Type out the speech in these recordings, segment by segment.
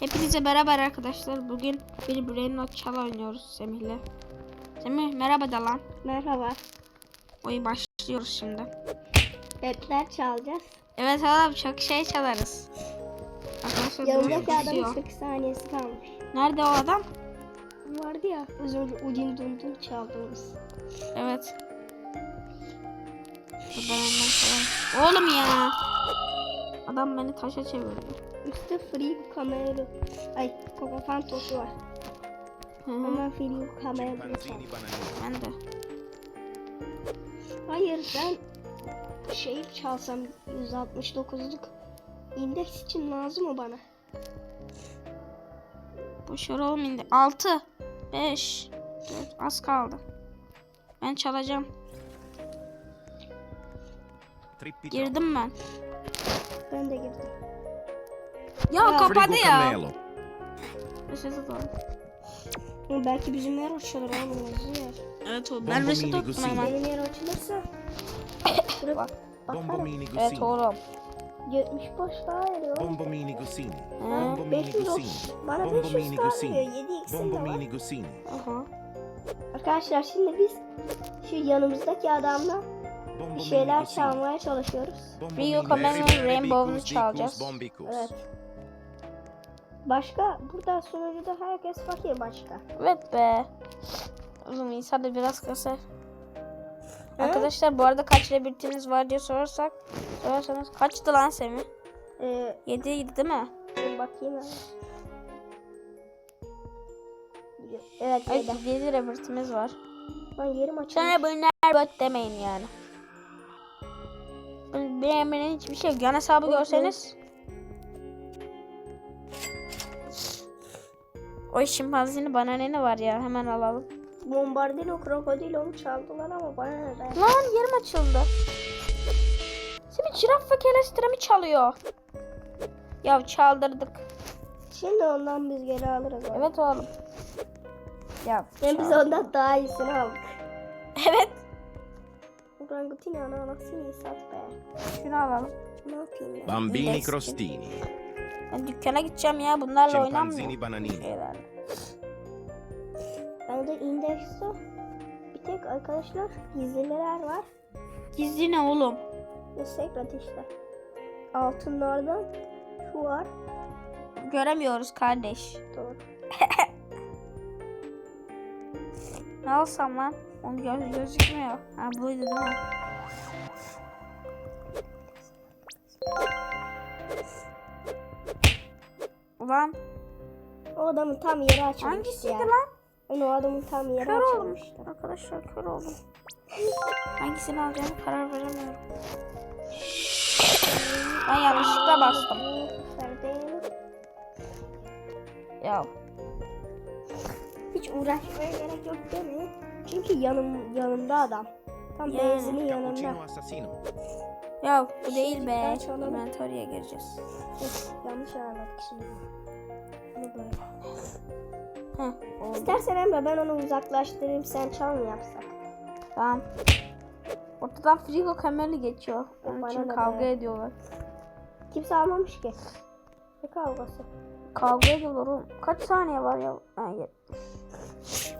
Hepinize beraber arkadaşlar. Bugün bir Brain Not Çal oynuyoruz Semih'le. Semih merhaba da lan. Merhaba. Oyun başlıyoruz şimdi. Betler çalacağız. Evet oğlum çok şey çalarız. Arkadaşlar Yanındaki adamın gidiyor. 40 saniyesi kalmış. Nerede o adam? Vardı ya az önce Udin Dundun çaldığımız. Evet. Oğlum ya. Adam beni taşa çevirdi. Üstte Free Camero. Ay Coco Fantos'u var. Hı hı, Hemen Free bananini. ben de. Hayır ben şey çalsam 169'luk indeks için lazım o bana. Boş ver oğlum indi. 6 5 4 az kaldı. Ben çalacağım. Trippi Girdim ben. Ben de girdim. Ya Ya. kapadı ya. Camelo. Reset atalım. Ama belki bizim yer açılır oğlum yazıyor. Evet o. Bombo Ben reset attım gusini. hemen. Benim yer açılırsa Bak. Bakarım. Evet gusini. oğlum. 70 boş daha veriyor. Bombo mini gusini. Hı. Bombo mini 500 gusini. Bana Bombo 500 mini daha gusini. veriyor. 7 x'im de Bombo var. mini gusini. Aha. Arkadaşlar şimdi biz şu yanımızdaki adamla bir şeyler gusini. çalmaya çalışıyoruz. Rio gusini. Rainbow'unu çalacağız. Evet. Başka burada sunucuda herkes fakir başka. Evet be. Oğlum insan da biraz kasar. He? Arkadaşlar bu arada kaç rebirtiniz var diye sorarsak sorarsanız kaçtı lan Semih? Ee, 7 idi değil mi? dur bakayım. hemen. Evet Ay yedi. 7 rebirtimiz var. Lan yerim açılmış. Sonra bunlar bot demeyin yani. Benim hiçbir şey yok. Yan hesabı görseniz. O şimpanzini bana ne ne var ya hemen alalım. Bombardino krokodilo çaldılar ama bana ne ben. Lan yerim açıldı. Şimdi jiraf ve kelestiremi çalıyor. Ya çaldırdık. Şimdi ondan biz geri alırız. onu. Evet oğlum. Ya. Hem biz ondan daha iyisini aldık. Evet. Orangutin ana anasını sat be. Şunu alalım. Ne yapayım ben? Bambini crostini. Ben dükkana gideceğim ya bunlarla bananini. Şeylerle. Bende indekste bir tek arkadaşlar gizliler var. Gizli ne oğlum? Secret işte. Altınlardan şu var. Göremiyoruz kardeş. Doğru. Ne alsam lan? O göz gözükmüyor. Ha buydu değil mi? Ulan O adamın tam yeri açılmış hangisiydi ya. lan? Yani o adamın tam yeri Kör oldum. açılmıştı. Arkadaşlar kör oldum. Hangisini alacağımı karar veremiyorum. Ben yanlışlıkla bastım. Ya Hiç uğraşmaya gerek yok değil mi? Çünkü yanım yanımda adam. Tam Yani. benzinin yanında. Ya bu değil be. Inventory'e gireceğiz. Yanlış anladık şimdi. Bunu böyle. Heh, oldu. İstersen Emre ben onu uzaklaştırayım sen çal mı yapsak? Tamam. Ortadan frigo kamerayı geçiyor. Onun Bana için kavga be? ediyorlar. Kimse almamış ki. Ne kavgası? Kavga ediyorlar oğlum. Kaç saniye var ya? Ha.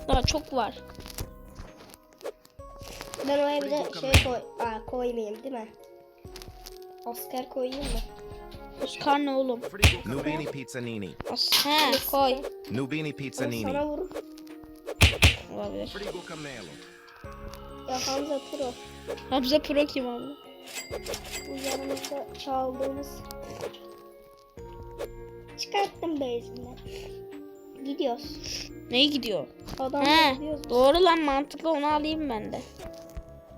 Daha çok var. Ben o evde şey koy, Aa, koymayayım değil mi? Oscar koyayım mı? Oscar ne oğlum? Nubini pizzanini. He koy. Nubini pizzanini. Sana vur. Olabilir. Frigo Camelo. Ya Hamza Pro. Hamza Pro kim abi? Bu yanımızda çaldığımız. Çıkarttım base'inden. Gidiyoruz. Neyi gidiyor? Adamla He gidiyoruz. doğru lan mantıklı onu alayım ben de.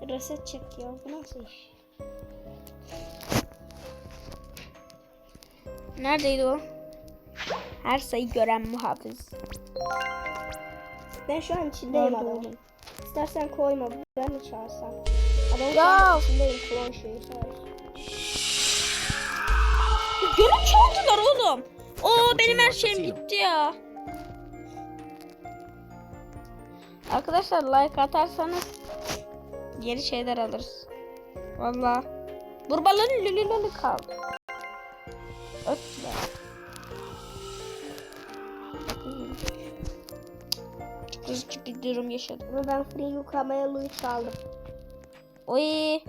Reset çekiyor. Bu nasıl iş? Neredeydi o? Her sayı gören muhafız. Ben şu an içindeyim Nerede adamın. İstersen koyma. Ben mi çağırsam? Adamın Ya! şu an içindeyim. Klon şeyi sadece. Gönül çaldılar oğlum. Oo benim her şeyim gitti ya. Arkadaşlar like atarsanız geri şeyler alırız. Valla. Burbalın lülülülü kaldı. Ötme. Kızıcı bir durum yaşadım. Ama ben free yukamaya Louis çaldım. Oy.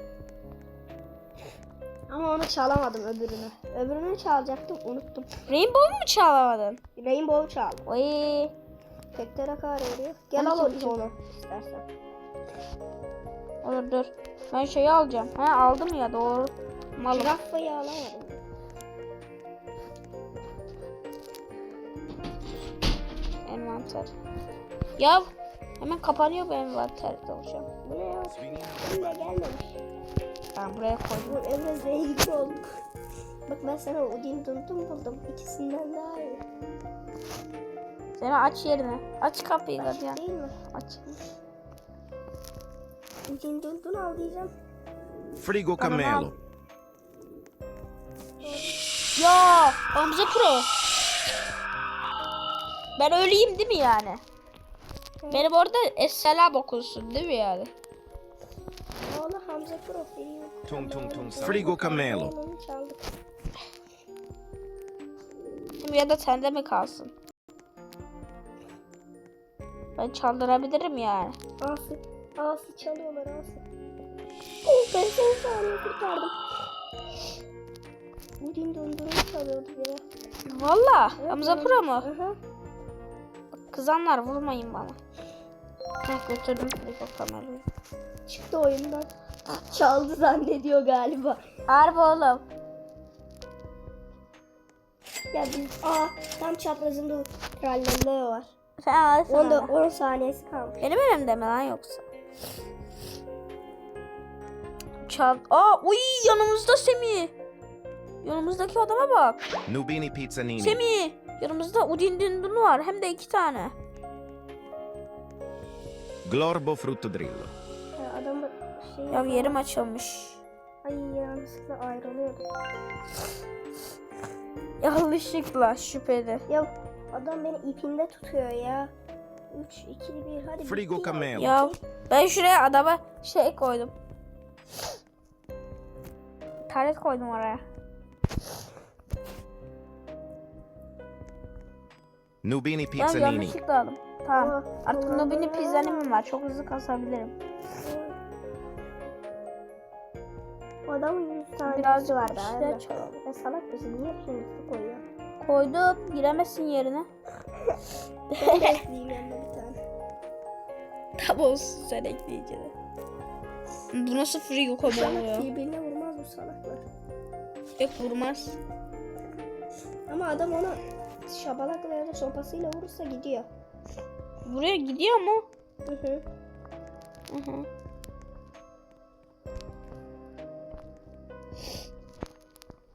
Ama onu çalamadım öbürünü. Öbürünü çalacaktım unuttum. Rainbow mu çalamadın? Rainbow çaldım. Oy. Tek tarak arıyor. Gel al onu, onu istersen. Olur dur. Ben şeyi alacağım. He aldım ya doğru. Malı. Zürafayı alamadım. Envanter. Ya hemen kapanıyor bu envanter olacağım. Bu ne ya? Sweeney Benimle gelmemiş. Ben buraya koydum. Bu Emre zengin olduk. Bak ben sana Udin Dundun buldum. İkisinden daha iyi. Seni aç yerine. Aç kapıyı gardiyan. Değil mi? Aç. Udin Dundun al diyeceğim. Frigo Camelo. Ya Hamza Pro. Ben öleyim değil mi yani? Benim orada Esselam okunsun değil mi yani? Oğlu Hamza profili yok. Tung tung tung. Frigo Camelo. Çaldık. Ya da sende mi kalsın? Ben çaldırabilirim yani. Asi. Asi çalıyorlar Asi. Oh ben son saniye kurtardım. Udin Dundun'u çalıyordu biri. Valla Evet, Hamza. Pro mu? Aha. Kızanlar vurmayın bana. Heh, götürdüm Frigo kamerayı. Çıktı oyundan. Çaldı zannediyor galiba. Harbi oğlum. Ya biz aa tam çaprazında trallalleo var. Sen alsana. Onda Onda... 10 saniyesi kalmış. Benim elimde mi lan yoksa? Çal. Aa uy yanımızda Semih. Yanımızdaki adama bak. Nubini Pizzanini. Semih. Yanımızda Udin Dindun var. Hem de iki tane. Glorbo Fruttodrillo. Ya adam şey Ya yerim açılmış. Ay yanlışlıkla ayrılıyordu. Yanlışlıkla şüpheli. Ya adam beni ipinde tutuyor ya. 3 2 1 hadi. Frigo. Camelo. Ya ben şuraya adama şey koydum. Taret koydum oraya. Nubini Ben Pizzanini. yanlışlıkla aldım. Tamam. Artık. Nubini pizzanim var. Çok hızlı kasabilirim. O adamın 100 tanesi Birazcık vardı. bir abi. şeyler çalalım. Ya salak mısın? Niye hepsini koyuyor? Koydum. Giremezsin yerine. Ben de ekleyeyim yanına bir tane. Tabi olsun sen ekleyince de. Bu nasıl frigo konu Salak oluyor? birbirine vurmaz bu salaklar. Yok vurmaz. Ama adam ona şabalakla ya da sopasıyla vurursa gidiyor. Buraya gidiyor mu? Hı hı. Hı hı.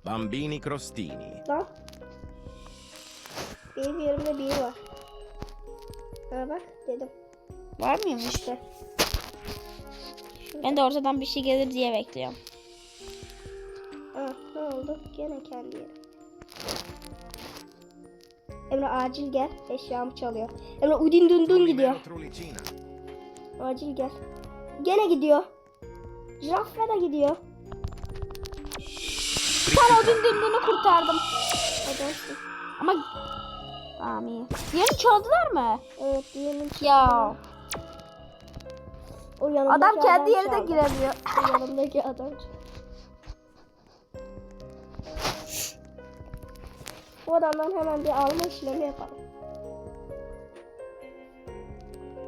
Bambini Crostini. Lan. Benim yerimde biri var. Ha bak dedim. Var mıymış? İşte. Ben de ortadan bir şey gelir diye bekliyorum. Ha ne oldu? Gene kendi yeri. Emre acil gel. Eşyamı çalıyor. Emre udin dun dun gidiyor. Acil gel. Gene gidiyor. Jirafla da gidiyor. Sana o dün dün kurtardım. Adamsın. Ama... Tamam iyi. Diğerini çaldılar mı? Evet diyelim ki. Ya. O Adam kendi yerine çaldı. giremiyor. O yanımdaki adam. Bu adamdan hemen bir alma işlemi yapalım.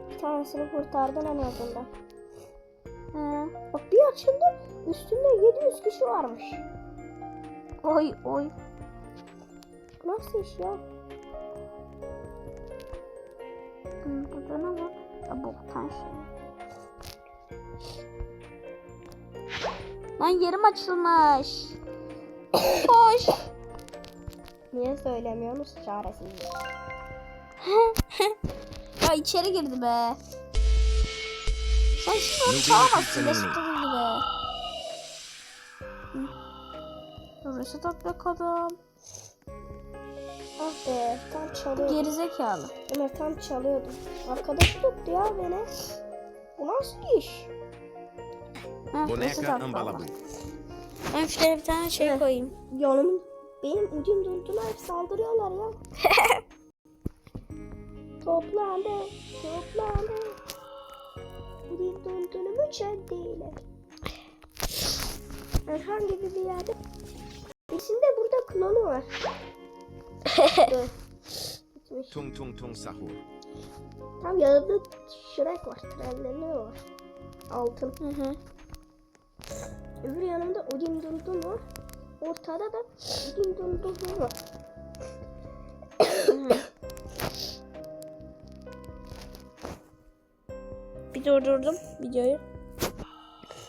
Bir tanesini kurtardın en azından. Hı. Bak bir açıldı. Üstünde 700 kişi varmış. Oy oy. Nasıl iş ya? Hı, Burada ne var? Ya boktan şey. Lan yerim açılmış. Koş. Niye söylemiyorsunuz çaresiz. ya içeri girdi be. Sen şimdi. Pizzanini. Reset gibi. Reset atmak adam. Ah be tam çalıyordum. Gerizekalı. Ömer tam çalıyordum. Arkadaş tuttu ya beni. Bu nasıl iş? Attı Ambalabu. Allah. Ben şuraya bir tane şey koyayım. Yanımın benim ucum dundular hep saldırıyorlar ya. toplandı, toplandı. Bir dondurma çendeyle. Herhangi bir yerde. İçinde burada klonu var. Tung tung tung sahur. Tam yanında Shrek var. Trenleri var. Altın. Hı hı. Öbür yanımda Odin Dundun var. Ortada da Odin Dundun var. Bir durdurdum videoyu.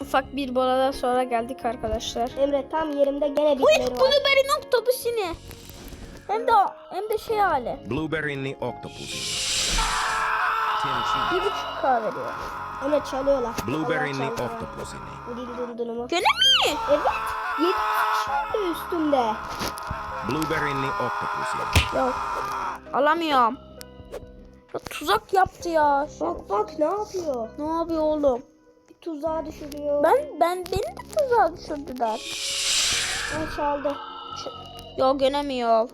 Ufak bir boladan sonra geldik arkadaşlar. Emre tam yerimde gene Uy, bitleri var. Blueberry'nin oktopusini. Hem de hem de şey hali. Blueberry octopusi. Tienci. Bir buçuk K veriyor. Emre çalıyorlar. Blueberry Allah çaldılar. octopusini. Odin Dundun'umu. Gene mi? Evet. 70 şimdi üstümde. Blueberry octopusi. Yok. Alamıyorum. Ya, tuzak yaptı ya. Bak bak ne yapıyor? Ne yapıyor oğlum? Bir tuzağa düşürüyor. Ben ben beni de tuzağa düşürdüler. Ben çaldı. Yok göremiyor.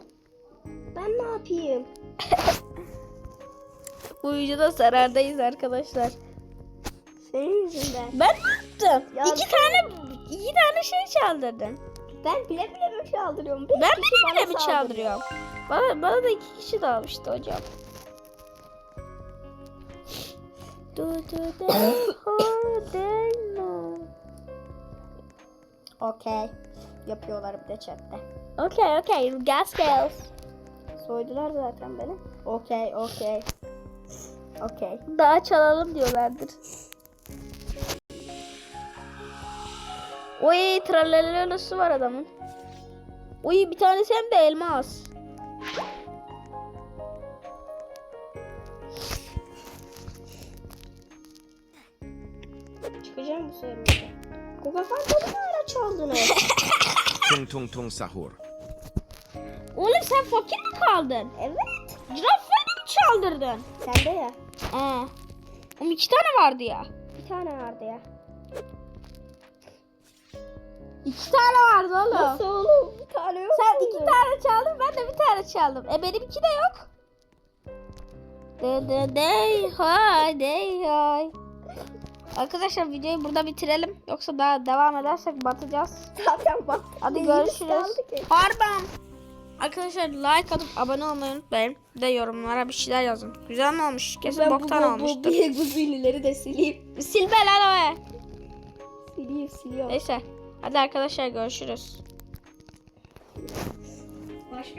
Ben ne yapayım? Bu videoda zarardayız arkadaşlar. Senin yüzünden. Ben ne yaptım? Ya- İki tane iki tane şey çaldırdın. Ben bile bile mi çaldırıyorum? Beş Ben bile bile mi çaldırıyorum? Bana, bana da iki kişi dalmıştı hocam. Du du de. Okey. Yapıyorlar bir de chatte. Okay, okay. Gas gels. Soydular zaten beni. Okey, okey. Okey. Daha çalalım diyorlardır. Oy tralalalosu var adamın. Oy bir tanesi hem de elmas. Çıkacağım bu serverden. Koka Fanta'yı ne ara çaldınız? Tung tung tung sahur. Oğlum sen fakir mi kaldın? evet. Girafları mı çaldırdın? Sende ya. Aa. Oğlum iki tane vardı ya. Bir tane vardı ya. İki tane vardı oğlum. Nasıl oğlum? Bir tane yok Sen muydu? iki tane çaldın ben de bir tane çaldım. E benim iki de yok. De de de hay de hay. Arkadaşlar videoyu burada bitirelim. Yoksa daha devam edersek batacağız. Zaten bak. Hadi ne görüşürüz. kaldı ki. Pardon. Arkadaşlar like atıp abone olmayı unutmayın. Bir de yorumlara bir şeyler yazın. Güzel mi olmuş? Kesin Ben boktan bu, bu, bu, olmuştur. bu, bu zillileri de sileyim. Sil be lan o. Sileyim siliyorum. Neyse. Hadi arkadaşlar görüşürüz.